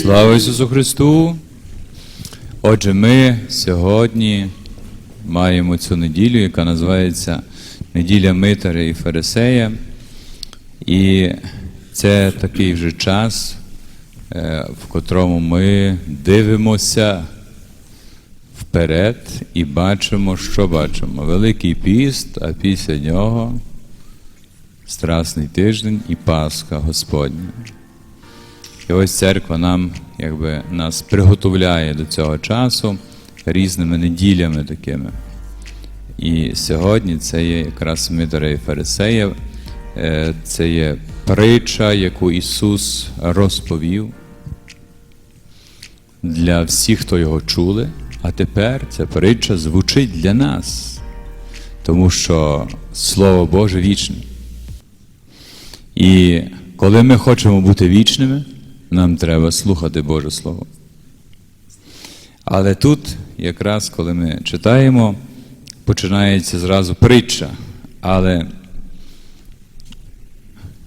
Слава Ісусу Христу! Отже, ми сьогодні маємо цю неділю, яка називається Неділя Митаря і Фарисея. І це такий вже час, е, в котрому ми дивимося вперед і бачимо, що бачимо. Великий піст, а після нього Страсний тиждень і Пасха Господня. І ось церква нам якби, нас приготовляє до цього часу різними неділями такими. І сьогодні це є якраз Митара і Фарисея, е, це є притча, яку Ісус розповів для всіх, хто його чули. А тепер ця притча звучить для нас, тому що Слово Боже вічне. І коли ми хочемо бути вічними, нам треба слухати Боже Слово. Але тут, якраз коли ми читаємо, починається зразу притча. Але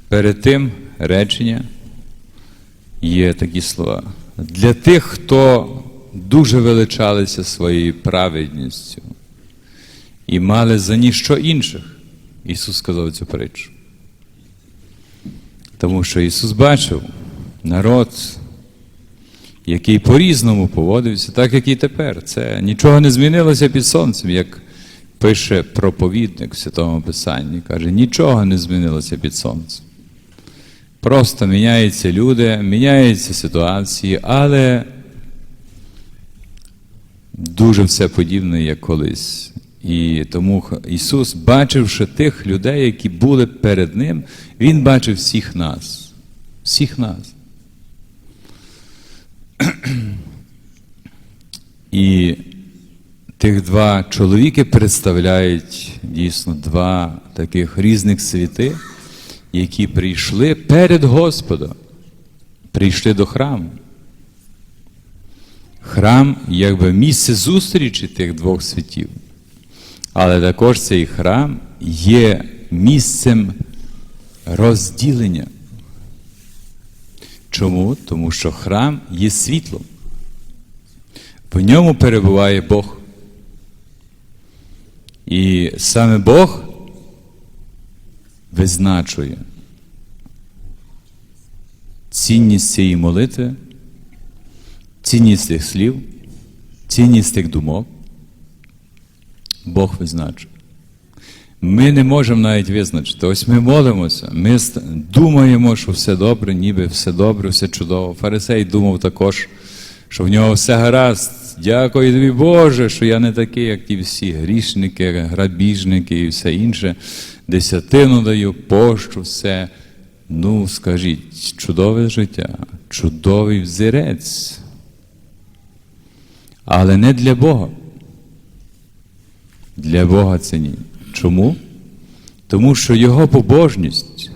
перед тим речення є такі слова. Для тих, хто дуже величалися своєю праведністю і мали за ніщо інших, Ісус сказав цю притчу. Тому що Ісус бачив народ, який по-різному поводився, так як і тепер. Це нічого не змінилося під сонцем, як пише проповідник в Святому Писанні. Каже, нічого не змінилося під сонцем. Просто міняються люди, міняються ситуації, але дуже все подібне, як колись. І тому Ісус, бачивши тих людей, які були перед Ним, Він бачив всіх нас. Всіх нас. І тих два чоловіки представляють дійсно два таких різних світи, які прийшли перед Господом, прийшли до храму. Храм якби місце зустрічі тих двох світів. Але також цей храм є місцем розділення. Чому? Тому що храм є світлом. В ньому перебуває Бог. І саме Бог визначує цінність цієї молитви, цінність тих слів, цінність тих думок. Бог визначує. Ми не можемо навіть визначити. Ось ми молимося, ми думаємо, що все добре, ніби все добре, все чудово. Фарисей думав також, що в нього все гаразд. Дякую тобі, Боже, що я не такий, як ті всі грішники, грабіжники і все інше. Десятину даю, пощу, все. Ну, скажіть, чудове життя, чудовий взірець. Але не для Бога. Для Бога це ні. Чому? Тому що Його побожність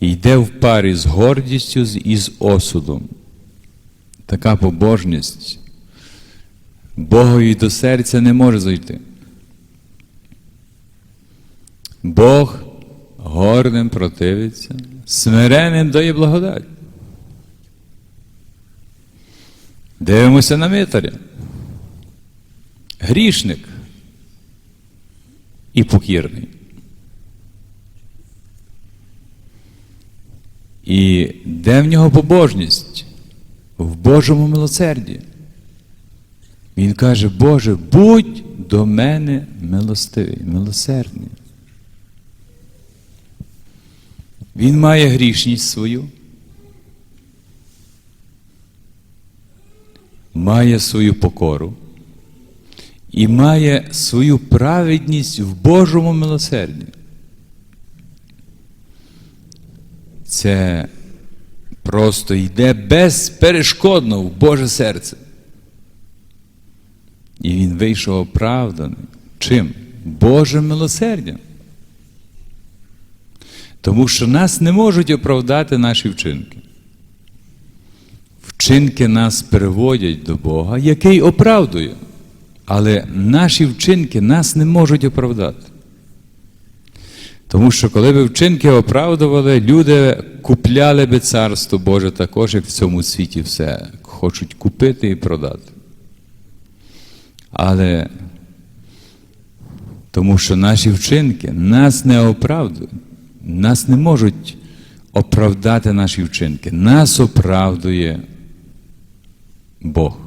йде в парі з гордістю і з осудом. Така побожність Богові до серця не може зайти. Бог гордим противиться, смиренним дає благодать. Дивимося на митаря. Грішник і покірний. І де в нього побожність? В Божому милосерді. Він каже, Боже, будь до мене милостивий, милосердний. Він має грішність свою, має свою покору і має свою праведність в Божому милосерді. Це просто йде безперешкодно в Боже серце. І він вийшов оправданий. Чим? Божим милосердям. Тому що нас не можуть оправдати наші вчинки. Вчинки нас переводять до Бога, який оправдує. Але наші вчинки нас не можуть оправдати. Тому що коли би вчинки оправдували, люди купляли би царство Боже також, як в цьому світі все хочуть купити і продати. Але тому що наші вчинки нас не оправдують, нас не можуть оправдати наші вчинки. Нас оправдує Бог,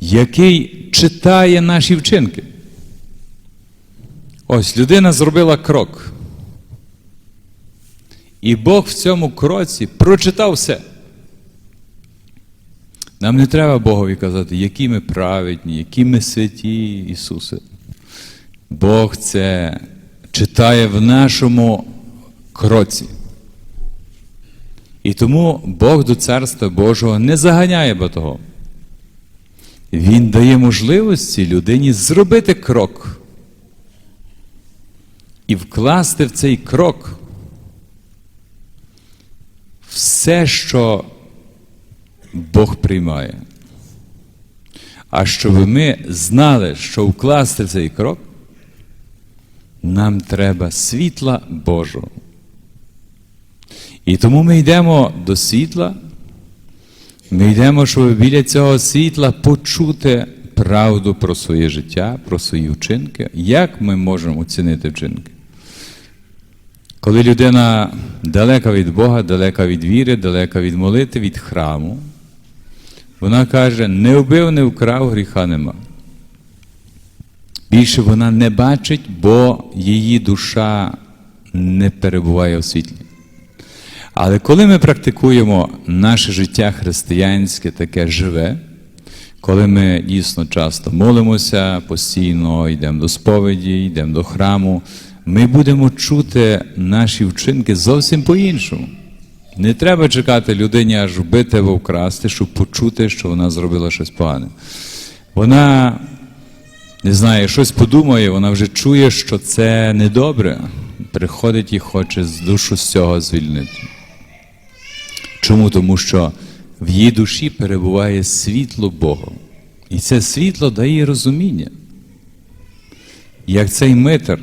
який читає наші вчинки. Ось людина зробила крок. І Бог в цьому кроці прочитав все. Нам не треба Богові казати, які ми праведні, які ми святі, Ісусе. Бог це читає в нашому кроці. І тому Бог до Царства Божого не заганяє батого. Він дає можливості людині зробити крок і вкласти в цей крок все, що Бог приймає. А щоб ми знали, що вкласти в цей крок, нам треба світла Божого. І тому ми йдемо до світла, ми йдемо, щоб біля цього світла почути правду про своє життя, про свої вчинки. Як ми можемо оцінити вчинки? Коли людина далека від Бога, далека від віри, далека від молитви, від храму, вона каже: не вбив, не вкрав, гріха нема. Більше вона не бачить, бо її душа не перебуває у світлі. Але коли ми практикуємо наше життя християнське, таке живе, коли ми дійсно часто молимося, постійно йдемо до сповіді, йдемо до храму, ми будемо чути наші вчинки зовсім по-іншому. Не треба чекати людині аж вбити або вкрасти, щоб почути, що вона зробила щось погане. Вона не знає, щось подумає, вона вже чує, що це недобре. Приходить і хоче з душу з цього звільнити. Чому? Тому що в її душі перебуває світло Бога. І це світло дає розуміння. Як цей митер.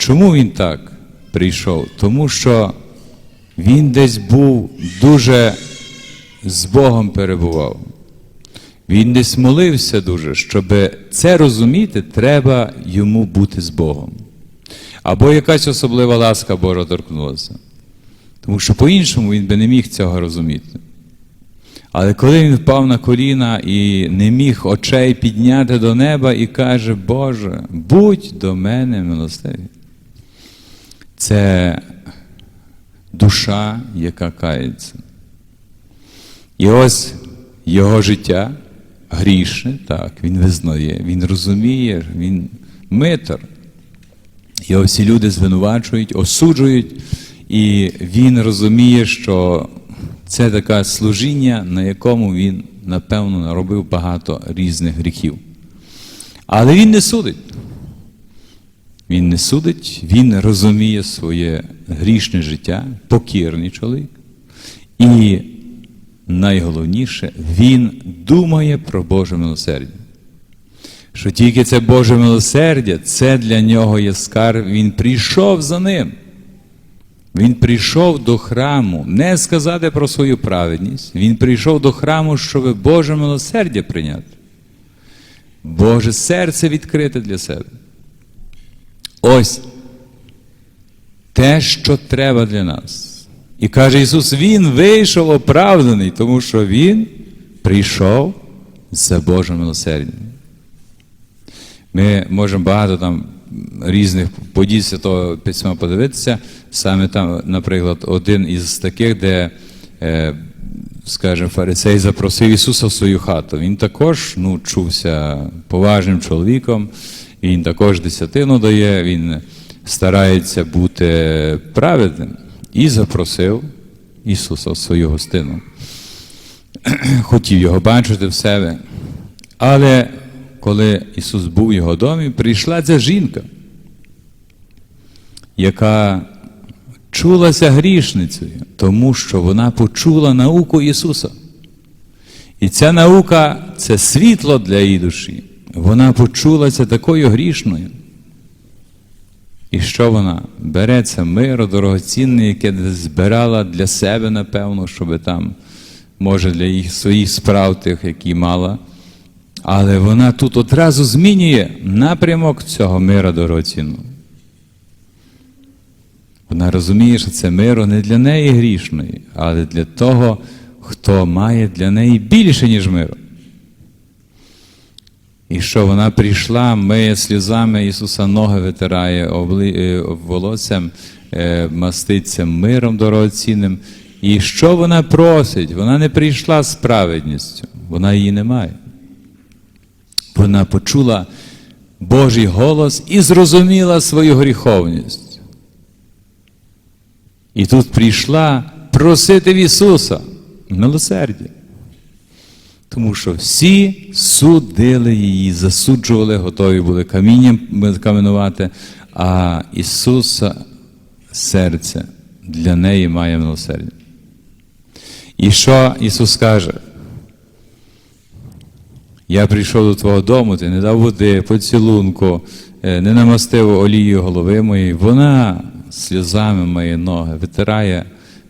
Чому він так прийшов? Тому що він десь був дуже з Богом перебував. Він десь молився дуже, щоб це розуміти, треба йому бути з Богом. Або якась особлива ласка Божа торкнулася. Тому що по-іншому він би не міг цього розуміти. Але коли він впав на коліна і не міг очей підняти до неба і каже, Боже, будь до мене милостивий. Це душа, яка кається. І ось його життя грішне, так, він визнає, він розуміє, він митар. Його всі люди звинувачують, осуджують, і він розуміє, що це таке служіння, на якому він, напевно, наробив багато різних гріхів. Але він не судить. Він не судить, він розуміє своє грішне життя, покірний чоловік. І найголовніше, він думає про Боже милосердя. Що тільки це Боже милосердя, це для нього є скарб, він прийшов за ним. Він прийшов до храму не сказати про свою праведність, він прийшов до храму, щоб Боже милосердя прийняти. Боже серце відкрите для себе. Ось те, що треба для нас. І каже Ісус, Він вийшов оправданий, тому що Він прийшов за Божим милосердям. Ми можемо багато там різних подій Святого Письма подивитися. Саме там, наприклад, один із таких, де, е, скажімо, фарисей запросив Ісуса в свою хату. Він також ну, чувся поважним чоловіком, він також десятину дає, він старається бути праведним і запросив Ісуса в свою гостину. Хотів його бачити в себе. Але коли Ісус був в його домі, прийшла ця жінка, яка чулася грішницею, тому що вона почула науку Ісуса. І ця наука це світло для її душі. Вона почулася такою грішною. І що вона? Бере це миро дорогоцінне, яке збирала для себе, напевно, щоб там, може, для їх своїх справ тих, які мала. Але вона тут одразу змінює напрямок цього мира дорогоцінного. Вона розуміє, що це миро не для неї грішної, але для того, хто має для неї більше, ніж миро. І що вона прийшла, миє сльозами Ісуса ноги витирає обли... е, волоссям, е, маститься миром дорогоцінним. І що вона просить? Вона не прийшла з праведністю, вона її не має. Вона почула Божий голос і зрозуміла свою гріховність. І тут прийшла просити в Ісуса милосердя. Тому що всі судили її, засуджували, готові були камінням каменувати, а Ісуса серце для неї має милосердя. І що Ісус каже? Я прийшов до твого дому, ти не дав води, поцілунку, е, не намастив олією голови моєї. Вона сльозами мої ноги витирає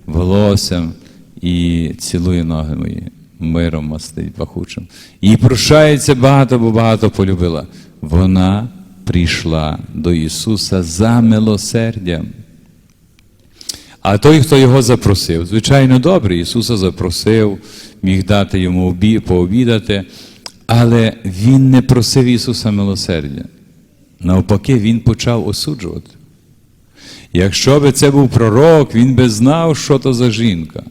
волоссям і цілує ноги мої, миром мастить пахучим. І прощається багато, бо багато полюбила. Вона прийшла до Ісуса за милосердям. А той, хто його запросив, звичайно, добре, Ісуса запросив, міг дати йому обі, пообідати, але Він не просив Ісуса милосердя. Навпаки, Він почав осуджувати. Якщо би це був пророк, він би знав, що то за жінка.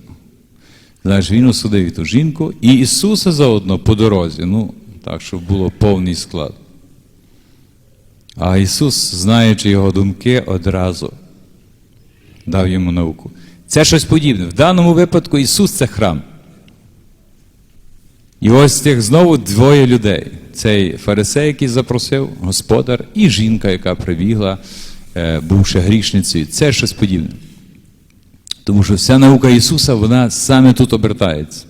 Знаєш, він осудив ту жінку і Ісуса заодно по дорозі, ну, так, щоб було повний склад. А Ісус, знаючи його думки, одразу дав йому науку. Це щось подібне. В даному випадку Ісус це храм. І ось тих знову двоє людей: цей фарисей, який запросив, господар, і жінка, яка прибігла, е, бувши грішницею. Це щось подібне. Тому що вся наука Ісуса, вона саме тут обертається.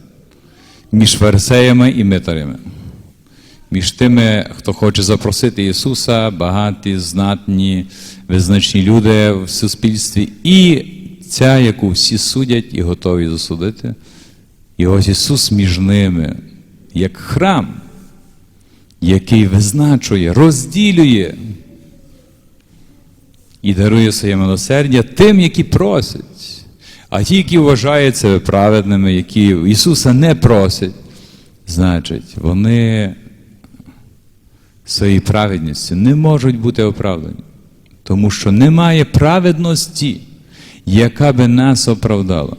Між фарисеями і митарями. Між тими, хто хоче запросити Ісуса, багаті, знатні, визначні люди в суспільстві, і ця, яку всі судять і готові засудити. І ось Ісус між ними, як храм, який визначує, розділює і дарує своє милосердя тим, які просять. А ті, які вважають себе праведними, які Ісуса не просять, значить, вони своєю праведністю не можуть бути оправдані. Тому що немає праведності, яка би нас оправдала.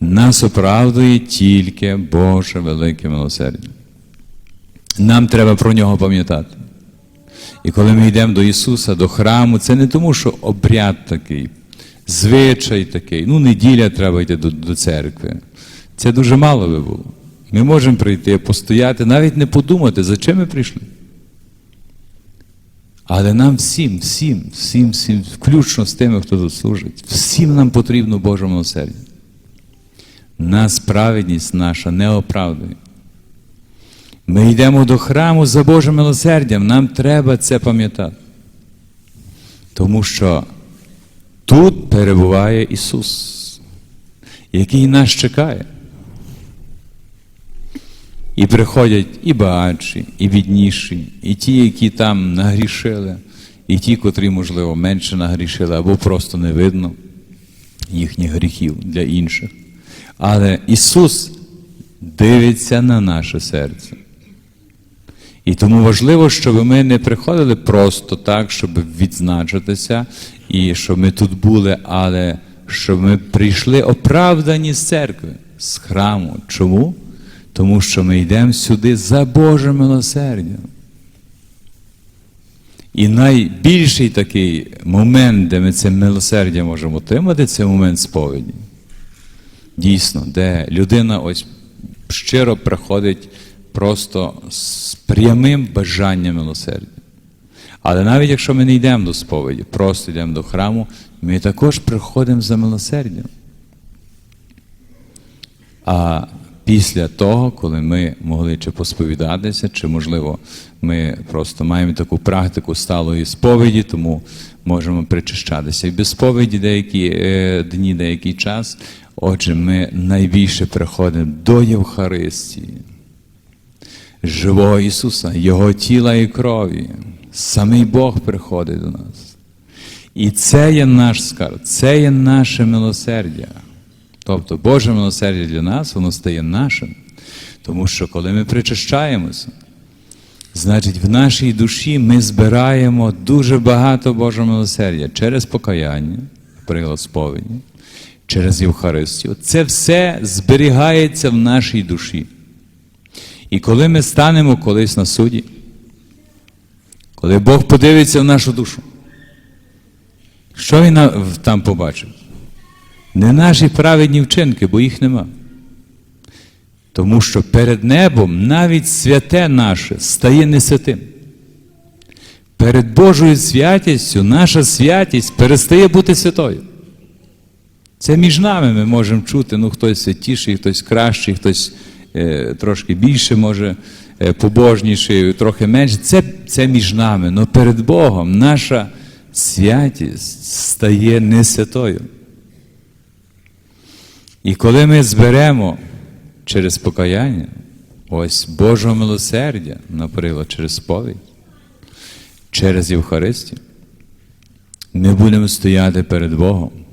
Нас оправдує тільки Боже велике милосердя. Нам треба про нього пам'ятати. І коли ми йдемо до Ісуса, до храму, це не тому, що обряд такий, звичай такий, ну, неділя треба йти до, до церкви. Це дуже мало би було. Ми можемо прийти, постояти, навіть не подумати, за чим ми прийшли. Але нам всім, всім, всім, всім, включно з тими, хто тут служить, всім нам потрібно Боже милосердя. Нас праведність наша не оправдує. Ми йдемо до храму за Божим милосердям, нам треба це пам'ятати. Тому що тут перебуває Ісус, який нас чекає. І приходять і багатші, і бідніші, і ті, які там нагрішили, і ті, котрі, можливо, менше нагрішили, або просто не видно їхніх гріхів для інших. Але Ісус дивиться на наше серце. І тому важливо, щоб ми не приходили просто так, щоб відзначитися, і щоб ми тут були, але щоб ми прийшли оправдані з церкви, з храму. Чому? Тому що ми йдемо сюди за Божим милосердям. І найбільший такий момент, де ми це милосердя можемо отримати, це момент сповіді. Дійсно, де людина ось щиро приходить просто з прямим бажанням милосердя. Але навіть якщо ми не йдемо до сповіді, просто йдемо до храму, ми також приходимо за милосердям. А після того, коли ми могли чи посповідатися, чи, можливо, ми просто маємо таку практику сталої сповіді, тому можемо причащатися і без сповіді деякі е, дні, деякий час. Отже, ми найбільше приходимо до Євхаристії, живого Ісуса, Його тіла і крові. Самий Бог приходить до нас. І це є наш скарб, це є наше милосердя. Тобто Боже милосердя для нас, воно стає нашим. Тому що коли ми причащаємося, значить в нашій душі ми збираємо дуже багато Божого милосердя через покаяння, наприклад, сповіді, через Євхаристію. Це все зберігається в нашій душі. І коли ми станемо колись на суді, коли Бог подивиться в нашу душу, що він там побачив? Не наші праведні вчинки, бо їх нема. Тому що перед небом навіть святе наше стає не святим. Перед Божою святістю наша святість перестає бути святою. Це між нами ми можемо чути, ну хтось святіший, хтось кращий, хтось е, трошки більше може побожніший, трохи менше. Це, це між нами. Але перед Богом наша святість стає не святою. І коли ми зберемо через покаяння, ось Божого милосердя, наприклад, через сповідь, через Євхаристію, ми будемо стояти перед Богом.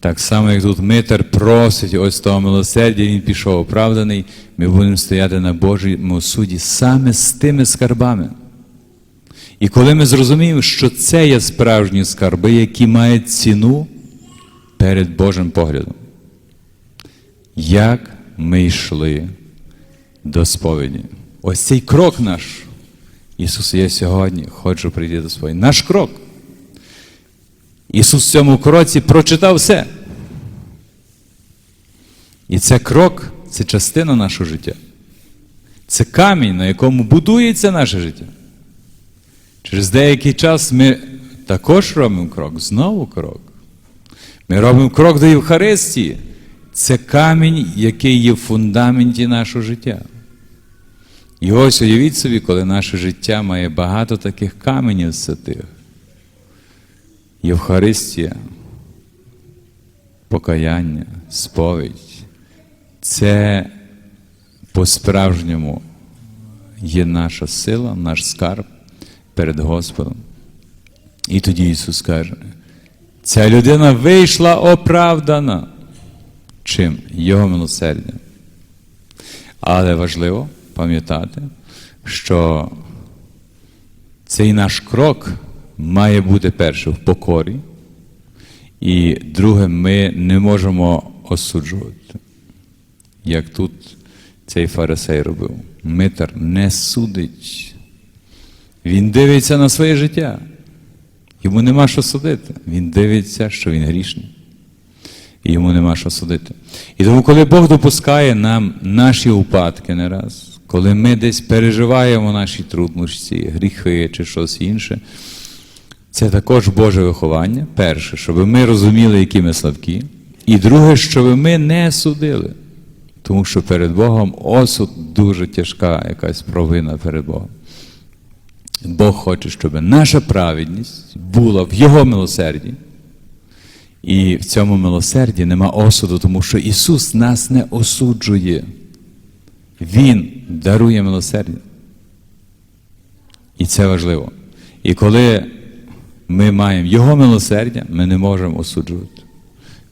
Так само, як тут Митер просить ось того милосердя, він пішов оправданий, ми будемо стояти на Божому суді саме з тими скарбами. І коли ми зрозуміємо, що це є справжні скарби, які мають ціну перед Божим поглядом, як ми йшли до сповіді. Ось цей крок наш. Ісус, я сьогодні хочу прийти до сповіді. Наш крок. Ісус в цьому кроці прочитав все. І це крок це частина нашого життя. Це камінь, на якому будується наше життя. Через деякий час ми також робимо крок, знову крок. Ми робимо крок до Євхаристії. Це камінь, який є в фундаменті нашого життя. І ось уявіть собі, коли наше життя має багато таких каменів святих. Євхаристія, покаяння, сповідь. Це по-справжньому є наша сила, наш скарб перед Господом. І тоді Ісус каже, ця людина вийшла оправдана. Чим? Його милосердя. Але важливо пам'ятати, що цей наш крок має бути перше в покорі, і друге, ми не можемо осуджувати. Як тут цей фарисей робив. Митар не судить. Він дивиться на своє життя. Йому нема що судити. Він дивиться, що він грішний. І йому нема що судити. І тому, коли Бог допускає нам наші упадки не раз, коли ми десь переживаємо наші труднощі, гріхи чи щось інше, це також Боже виховання. Перше, щоб ми розуміли, які ми слабкі. І друге, щоб ми не судили. Тому що перед Богом осуд дуже тяжка якась провина перед Богом. Бог хоче, щоб наша праведність була в Його милосерді. І в цьому милосерді нема осуду, тому що Ісус нас не осуджує. Він дарує милосердя. І це важливо. І коли ми маємо Його милосердя, ми не можемо осуджувати.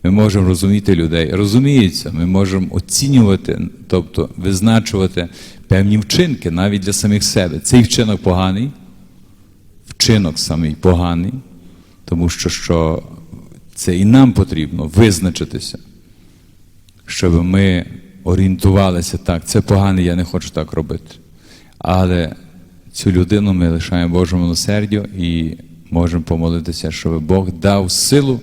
Ми можемо розуміти людей. Розуміється, ми можемо оцінювати, тобто визначувати певні вчинки навіть для самих себе. Цей вчинок поганий, вчинок самий поганий, тому що, що це і нам потрібно визначитися, щоб ми орієнтувалися так, це поганий, я не хочу так робити. Але цю людину ми лишаємо Божому милосердю і можемо помолитися, щоб Бог дав силу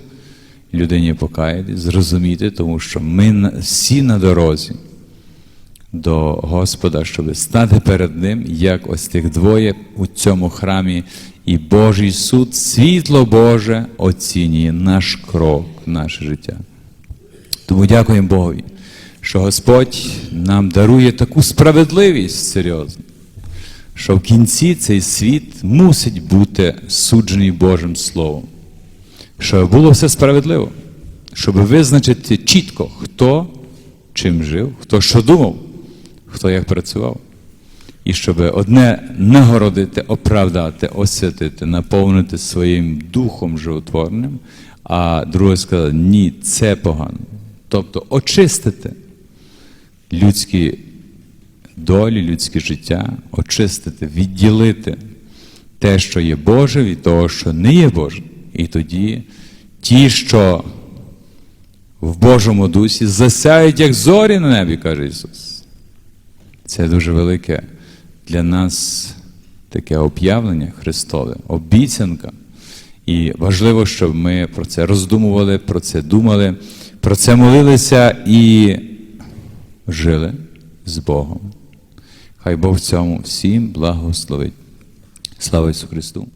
людині покаяти, зрозуміти, тому що ми всі на дорозі до Господа, щоб стати перед Ним, як ось тих двоє у цьому храмі, і Божий суд, світло Боже оцінює наш крок, наше життя. Тому дякуємо Богові, що Господь нам дарує таку справедливість серйозну, що в кінці цей світ мусить бути суджений Божим Словом, щоб було все справедливо, щоб визначити чітко, хто чим жив, хто що думав, хто як працював. І щоб одне нагородити, оправдати, освятити, наповнити своїм духом животворним, а друге сказати, ні, це погано. Тобто очистити людські долі, людське життя, очистити, відділити те, що є Боже, від того, що не є Боже. І тоді ті, що в Божому дусі засяють, як зорі на небі, каже Ісус. Це дуже велике для нас таке об'явлення Христове, обіцянка. І важливо, щоб ми про це роздумували, про це думали, про це молилися і жили з Богом. Хай Бог в цьому всім благословить. Слава Ісусу Христу!